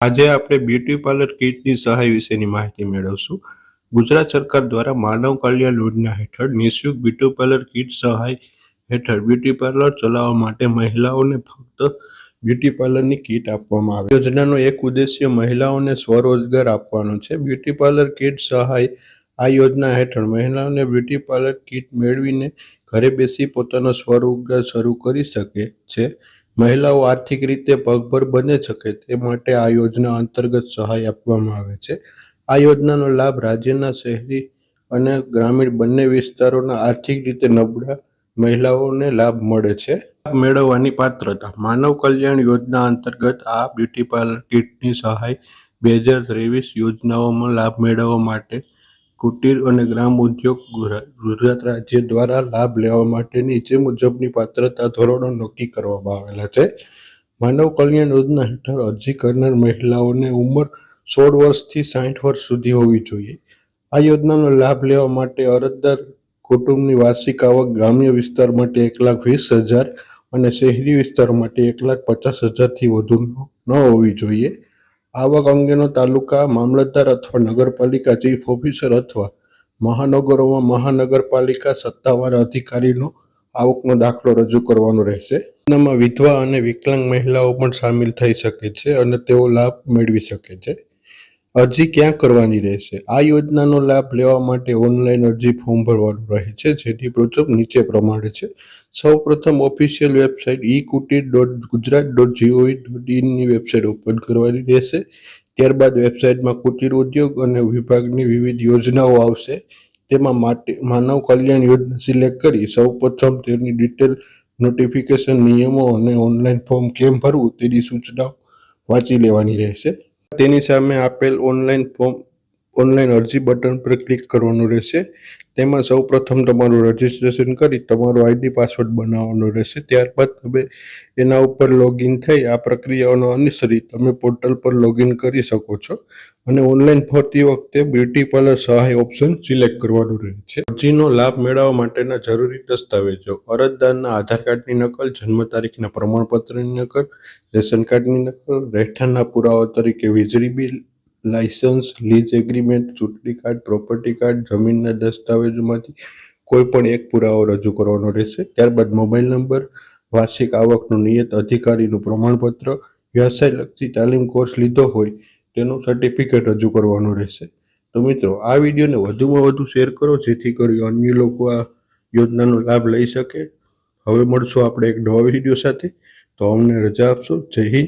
આજે આપણે beauty parlour કિટની સહાય વિશેની માહિતી મેળવશું. ગુજરાત સરકાર દ્વારા માનવ કલ્યાણ યોજના હેઠળ નિઃશુલ્ક બ્યુટી પાર્લર કીટ સહાય હેઠળ બ્યુટી પાર્લર ચલાવવા માટે મહિલાઓને ફક્ત બ્યુટી પાર્લરની કિટ આપવામાં આવે. યોજનાનો એક ઉદ્દેશ્ય મહિલાઓને સ્વરોજગાર આપવાનો છે. બ્યુટી પાર્લર કિટ સહાય આ યોજના હેઠળ મહિલાઓને બ્યુટી પાર્લર કિટ મેળવીને ઘરે બેસી પોતાનો સ્વરોજગાર શરૂ કરી શકે છે. મહિલાઓ આર્થિક રીતે પગભર બની શકે તે માટે આ યોજના અંતર્ગત સહાય આપવામાં આવે છે. આ યોજનાનો લાભ રાજ્યના શહેરી અને ગ્રામીણ બંને વિસ્તારોના આર્થિક રીતે નબળા મહિલાઓને લાભ મળે છે. મેળવવાની પાત્રતા. માનવ કલ્યાણ યોજના અંતર્ગત આ બ્યુટી પાર્લર કિટની સહાય બે હજાર ત્રેવીસ યોજનાઓમાં લાભ મેળવવા માટે કુટીર અને ગ્રામ ઉદ્યોગ ગુજરા- ગુજરાત રાજ્ય દ્વારા લાભ લેવા માટે નીચે મુજબની પાત્રતા ધોરણો નક્કી કરવામાં આવેલા છે. માનવ કલ્યાણ યોજના હેઠળ અરજી કરનાર મહિલાઓને ઉંમર સોળ વર્ષથી સાઠ વર્ષ સુધી હોવી જોઈએ. આ યોજનાનો લાભ લેવા માટે અરજદાર કુટુંબની વાર્ષિક આવક ગ્રામ્ય વિસ્તાર માટે એક લાખ વીસ હજાર અને શહેરી વિસ્તાર માટે એક લાખ પચાસ હજારથી વધુ ન હોવી જોઈએ. આવક અંગેનો તાલુકા મામલતદાર અથવા નગરપાલિકા ચીફ ઓફિસર અથવા મહાનગરોમાં મહાનગરપાલિકા સત્તાવાર અધિકારીનો આવકનો દાખલો રજૂ કરવાનો રહેશે. તેનામાં વિધવા અને વિકલાંગ મહિલાઓ પણ સામેલ થઈ શકે છે અને તેઓ લાભ મેળવી શકે છે. અરજી ક્યાં કરવાની રહેશે? આ યોજનાનો લાભ લેવા માટે ઓનલાઈન અરજી ફોર્મ ભરવાનું રહે છે જેની પ્રોજેક્ટ નીચે પ્રમાણે છે. સૌપ્રથમ official website e Kutir dot Gujarat dot GOV dot ઇનની website open કરવાની રહેશે. ત્યારબાદ વેબસાઇટમાં કુટીર ઉદ્યોગ અને વિભાગની વિવિધ યોજનાઓ આવશે. તેમાં માટે, માનવ કલ્યાણ યોજના સિલેક્ટ કરી સૌપ્રથમ તેની ડિટેલ, નોટિફિકેશન, નિયમો અને ઓનલાઈન ફોર્મ કેમ ભરવું તેની સૂચનાઓ વાંચી લેવાની રહેશે. તેની સામે આપેલ ઓનલાઈન ફોર્મ ઓનલાઈન અરજી બટન પર ક્લિક કરવાનું રહેશે. તેમાં સૌપ્રથમ તમારું રજિસ્ટ્રેશન કરી તમારો આઈડી પાસવર્ડ બનાવવાનો રહેશે. ત્યારબાદ તમે એના ઉપર લોગિન થઈ આ પ્રક્રિયાઓનો અનુસરી તમે પોર્ટલ પર લોગિન કરી શકો છો અને ઓનલાઈન ફરતી વખતે બ્યુટી પાર્લર સહાય ઓપ્શન સિલેક્ટ કરવાનું રહે છે અરજીનો લાભ મેળવવા માટેના જરૂરી દસ્તાવેજો, અરજદારના આધાર કાર્ડની નકલ, જન્મ તારીખના પ્રમાણપત્રની નકલ, રેશન કાર્ડની નકલ, રહેઠાણના પુરાવા તરીકે વીજળી બિલ લાયસન્સ, લીઝ એગ્રીમેન્ટ, ચૂંટણી કાર્ડ, પ્રોપર્ટી કાર્ડ, જમીનના દસ્તાવેજોમાંથી કોઈ પણ એક પુરાવો રજૂ કરવાનો રહેશે. ત્યારબાદ મોબાઈલ નંબર, વાર્ષિક આવકનું નિયત અધિકારીનું પ્રમાણપત્ર, વ્યવસાય લગતી તાલીમ કોર્સ લીધો હોય તેનું સર્ટિફિકેટ રજૂ કરવાનું રહેશે. તો મિત્રો, આ વિડીયોને વધુમાં વધુ શેર કરો, જેથી કરી અન્ય લોકો આ યોજનાનો લાભ લઈ શકે. હવે મળશું આપણે એક નવા વીડિયો સાથે. તો અમને રજા આપશો. જય હિન્દ.